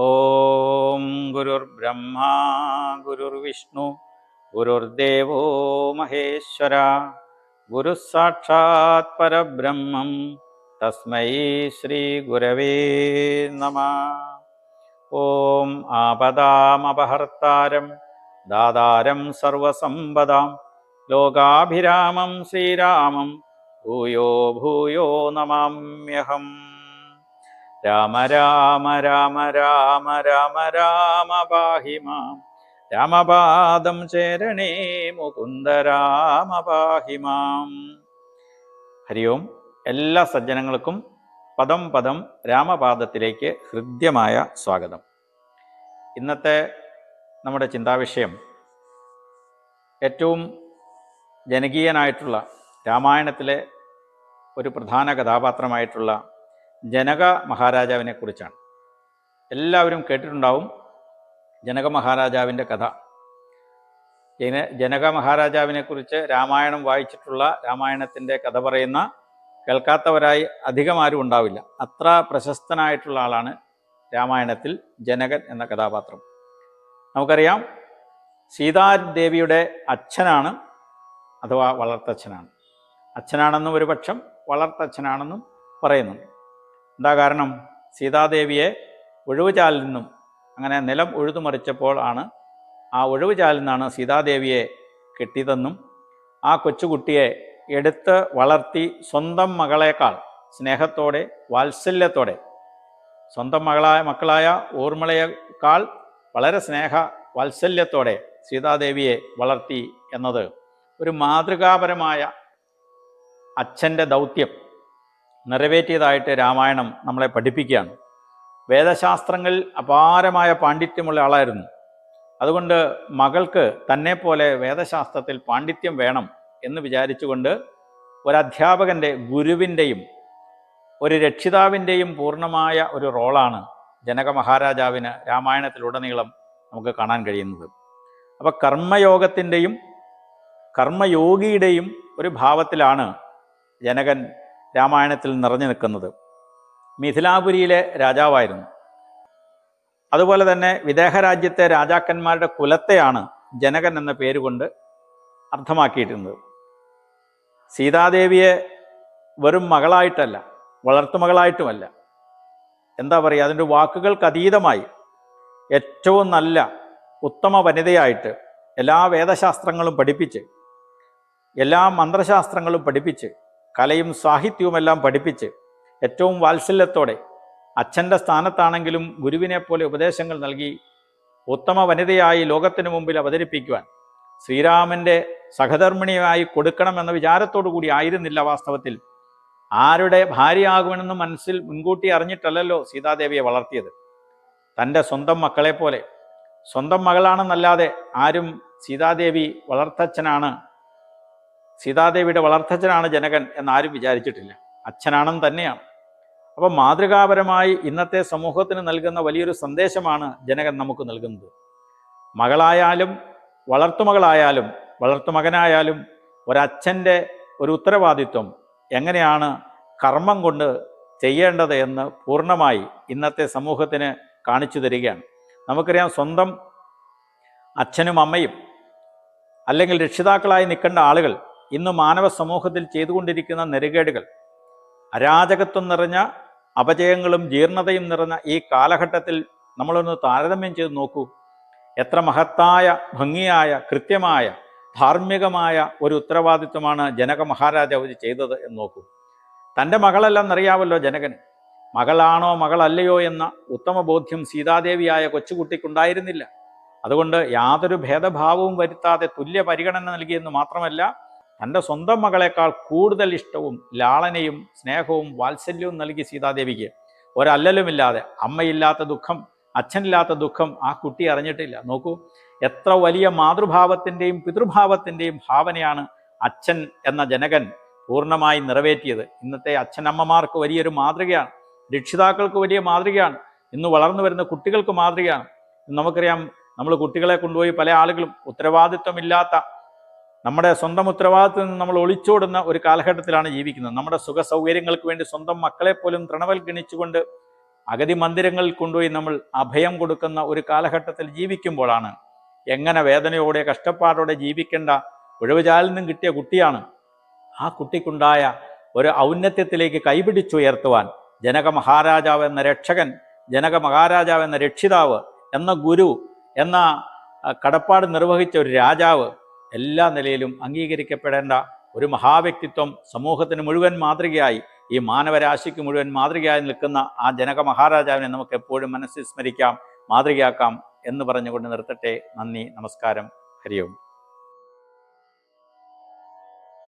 ഓം ഗുരുർബ്രഹ്മ ഗുരുർവിഷ്ണു ഗുരുർദേവോ മഹേശ്വര. ഗുരു സാക്ഷാത് പരബ്രഹ്മം. തസ്മൈ ശ്രീ ഗുരവേ നമ. ഓം ആപദാമപഹർത്താരം ദാതാരം സർവസമ്പദാം. ലോകാഭിരാമം ശ്രീരാമം. ഭൂയോ ഭൂയോ നമാമ്യഹം. രാമ രാമ രാമ രാമ രാമ രാമ പാഹി മാം. രാമപാദം ചേരണേ മുകുന്ദ രാമ പാഹി മാം. ഹരി ഓം. എല്ലാ സജ്ജനങ്ങൾക്കും പദം പദം രാമപാദത്തിലേക്ക് ഹൃദ്യമായ സ്വാഗതം. ഇന്നത്തെ നമ്മുടെ ചിന്താവിഷയം ഏറ്റവും ജനകീയനായിട്ടുള്ള രാമായണത്തിലെ ഒരു പ്രധാന കഥാപാത്രമായിട്ടുള്ള ജനക മഹാരാജാവിനെ കുറിച്ചാണ്. എല്ലാവരും കേട്ടിട്ടുണ്ടാവും ജനക മഹാരാജാവിന്റെ കഥ. ജന ജനക മഹാരാജാവിനെക്കുറിച്ച് രാമായണം വായിച്ചിട്ടുള്ള രാമായണത്തിന്റെ കഥ പറയുന്ന കേൾക്കാത്തവരായി അധികം ആരും ഉണ്ടാവില്ല. അത്ര പ്രശസ്തനായിട്ടുള്ള ആളാണ് രാമായണത്തിൽ ജനകൻ എന്ന കഥാപാത്രം. നമുക്കറിയാം സീതാദേവിയുടെ അച്ഛനാണ് അഥവാ വളർത്തച്ഛനാണ്. അച്ഛനാണെന്നും ഒരു പക്ഷം വളർത്തച്ഛനാണെന്നും പറയുന്നുണ്ട്. എന്താ കാരണം? സീതാദേവിയെ ഒഴിവുചാലിൽ നിന്നും അങ്ങനെ നിലം ഉഴുതുമറിച്ചപ്പോൾ ആണ് ആ ഒഴിവുചാലിൽ നിന്നാണ് സീതാദേവിയെ കെട്ടിയതെന്നും ആ കൊച്ചുകുട്ടിയെ എടുത്ത് വളർത്തി സ്വന്തം മകളേക്കാൾ സ്നേഹത്തോടെ വാത്സല്യത്തോടെ സ്വന്തം മകളായ മക്കളായ ഊർമിളയേക്കാൾ വളരെ സ്നേഹ വാത്സല്യത്തോടെ സീതാദേവിയെ വളർത്തി എന്നത് ഒരു മാതൃകാപരമായ അച്ഛന്റെ ദൗത്യം. നിറവേറ്റിയതായിട്ട് രാമായണം നമ്മളെ പഠിപ്പിക്കുകയാണ്. വേദശാസ്ത്രങ്ങളിൽ അപാരമായ പാണ്ഡിത്യമുള്ള ആളായിരുന്നു. അതുകൊണ്ട് മകൾക്ക് തന്നെ പോലെ വേദശാസ്ത്രത്തിൽ പാണ്ഡിത്യം വേണം എന്ന് വിചാരിച്ചുകൊണ്ട് ഒരധ്യാപകന്റെ ഗുരുവിന്റെയും ഒരു രക്ഷിതാവിന്റെയും പൂർണമായ ഒരു റോളാണ് ജനക മഹാരാജാവിന് രാമായണത്തിലുടനീളം നമുക്ക് കാണാൻ കഴിയുന്നത്. അപ്പോൾ കർമ്മയോഗത്തിന്റെയും കർമ്മയോഗിയുടെയും ഒരു ഭാവത്തിലാണ് ജനകൻ രാമായണത്തിൽ നിറഞ്ഞു നിൽക്കുന്നത്. മിഥിലാപുരിയിലെ രാജാവായിരുന്നു. അതുപോലെ തന്നെ വിദേഹരാജ്യത്തെ രാജാക്കന്മാരുടെ കുലത്തെയാണ് ജനകൻ എന്ന പേരുകൊണ്ട് അർത്ഥമാക്കിയിട്ടുള്ളത് സീതാദേവിയെ വെറും മകളായിട്ടല്ല വളർത്തുമകളായിട്ടുമല്ല. എന്താ പറയുക അതിന്റെ വാക്കുകൾക്ക് അതീതമായി ഏറ്റവും നല്ല ഉത്തമ വനിതയായിട്ട് എല്ലാ വേദശാസ്ത്രങ്ങളും പഠിപ്പിച്ച് എല്ലാ മന്ത്രശാസ്ത്രങ്ങളും പഠിപ്പിച്ച് കലയും സാഹിത്യവുമെല്ലാം പഠിപ്പിച്ച് ഏറ്റവും വാത്സല്യത്തോടെ അച്ഛന്റെ സ്ഥാനത്താണെങ്കിലും ഗുരുവിനെ പോലെ ഉപദേശങ്ങൾ നൽകി ഉത്തമ വനിതയായി ലോകത്തിനു മുമ്പിൽ അവതരിപ്പിക്കുവാൻ ശ്രീരാമന്റെ സഹധർമ്മിണിയായി കൊടുക്കണമെന്ന വിചാരത്തോടു കൂടി ആയിരുന്നില്ല വാസ്തവത്തിൽ. ആരുടെ ഭാര്യയാകുമെന്ന് മനസ്സിൽ മുൻകൂട്ടി അറിഞ്ഞിട്ടല്ലല്ലോ സീതാദേവിയെ വളർത്തിയത്. തന്റെ സ്വന്തം മക്കളെപ്പോലെ സ്വന്തം മകളാണെന്നല്ലാതെ ആരും സീതാദേവി വളർത്തച്ഛനാണ് സീതാദേവിയുടെ വളർത്തച്ഛനാണ് ജനകൻ എന്നാരും വിചാരിച്ചിട്ടില്ല. അച്ഛനാണെന്ന് തന്നെയാണ്. അപ്പം മാതൃകാപരമായി ഇന്നത്തെ സമൂഹത്തിന് നൽകുന്ന വലിയൊരു സന്ദേശമാണ് ജനകൻ നമുക്ക് നൽകുന്നത്. മകളായാലും വളർത്തുമകളായാലും വളർത്തുമകനായാലും ഒരച്ഛന്റെ ഒരു ഉത്തരവാദിത്വം എങ്ങനെയാണ് കർമ്മം കൊണ്ട് ചെയ്യേണ്ടത് എന്ന് പൂർണമായി ഇന്നത്തെ സമൂഹത്തിന് കാണിച്ചു തരികയാണ്. നമുക്കറിയാം സ്വന്തം അച്ഛനും അമ്മയും അല്ലെങ്കിൽ രക്ഷിതാക്കളായി നിൽക്കേണ്ട ആളുകൾ ഇന്ന് മാനവ സമൂഹത്തിൽ ചെയ്തുകൊണ്ടിരിക്കുന്ന നെരുകേടുകൾ അരാജകത്വം നിറഞ്ഞ അപജയങ്ങളും ജീർണതയും നിറഞ്ഞ ഈ കാലഘട്ടത്തിൽ നമ്മളൊന്ന് താരതമ്യം ചെയ്ത് നോക്കൂ. എത്ര മഹത്തായ ഭംഗിയായ കൃത്യമായ ധാർമ്മികമായ ഒരു ഉത്തരവാദിത്വമാണ് ജനക മഹാരാജാവ് ചെയ്തത് എന്ന് നോക്കൂ. തന്റെ മകളല്ലെന്നറിയാമല്ലോ ജനകന്. മകളാണോ മകളല്ലയോ എന്ന ഉത്തമ ബോധ്യം സീതാദേവിയായ കൊച്ചുകുട്ടിക്കുണ്ടായിരുന്നില്ല. അതുകൊണ്ട് യാതൊരു ഭേദഭാവവും വരുത്താതെ തുല്യ പരിഗണന നൽകിയെന്ന് മാത്രമല്ല തന്റെ സ്വന്തം മകളെക്കാൾ കൂടുതൽ ഇഷ്ടവും ലാളനയും സ്നേഹവും വാത്സല്യവും നൽകി സീതാദേവിക്ക്. ഒരല്ലലുമില്ലാതെ അമ്മയില്ലാത്ത ദുഃഖം അച്ഛനില്ലാത്ത ദുഃഖം ആ കുട്ടി അറിഞ്ഞിട്ടില്ല. നോക്കൂ എത്ര വലിയ മാതൃഭാവത്തിന്റെയും പിതൃഭാവത്തിന്റെയും ഭാവനയാണ് അച്ഛൻ എന്ന ജനകൻ പൂർണമായി നിറവേറ്റിയത്. ഇന്നത്തെ അച്ഛനമ്മമാർക്ക് വലിയൊരു മാതൃകയാണ്. രക്ഷിതാക്കൾക്ക് വലിയ മാതൃകയാണ്. ഇന്ന് വളർന്നു വരുന്ന കുട്ടികൾക്ക് മാതൃകയാണ്. നമുക്കറിയാം നമ്മൾ കുട്ടികളെ കൊണ്ടുപോയി പല ആളുകളും ഉത്തരവാദിത്വമില്ലാത്ത നമ്മുടെ സ്വന്തം ഉത്തരവാദിത്വത്തിൽ നിന്ന് നമ്മൾ ഒളിച്ചോടുന്ന ഒരു കാലഘട്ടത്തിലാണ് ജീവിക്കുന്നത്. നമ്മുടെ സുഖ സൗകര്യങ്ങൾക്ക് വേണ്ടി സ്വന്തം മക്കളെ പോലും തൃണവൽഗണിച്ചുകൊണ്ട് അഗതി മന്ദിരങ്ങളിൽ കൊണ്ടുപോയി നമ്മൾ അഭയം കൊടുക്കുന്ന ഒരു കാലഘട്ടത്തിൽ ജീവിക്കുമ്പോഴാണ് എങ്ങനെ വേദനയോടെ കഷ്ടപ്പാടോടെ ജീവിക്കേണ്ട ഒഴിവുചാലിൽ നിന്നും കിട്ടിയ കുട്ടിയാണ്. ആ കുട്ടിക്കുണ്ടായ ഒരു ഔന്നത്യത്തിലേക്ക് കൈപിടിച്ചുയർത്തുവാൻ ജനക മഹാരാജാവ് എന്ന രക്ഷകൻ ജനക മഹാരാജാവ് എന്ന രക്ഷിതാവ് എന്ന ഗുരു എന്ന കടപ്പാട് നിർവഹിച്ച ഒരു രാജാവ് എല്ലാ നിലയിലും അംഗീകരിക്കപ്പെടേണ്ട ഒരു മഹാവ്യക്തിത്വം സമൂഹത്തിന് മുഴുവൻ മാതൃകയായി ഈ മാനവരാശിക്ക് മുഴുവൻ മാതൃകയായി നിൽക്കുന്ന ആ ജനക മഹാരാജാവിനെ നമുക്ക് എപ്പോഴും മനസ്സിൽ സ്മരിക്കാം മാതൃകയാക്കാം എന്ന് പറഞ്ഞുകൊണ്ട് നിർത്തട്ടെ. നന്ദി നമസ്കാരം. ഹരിയോം.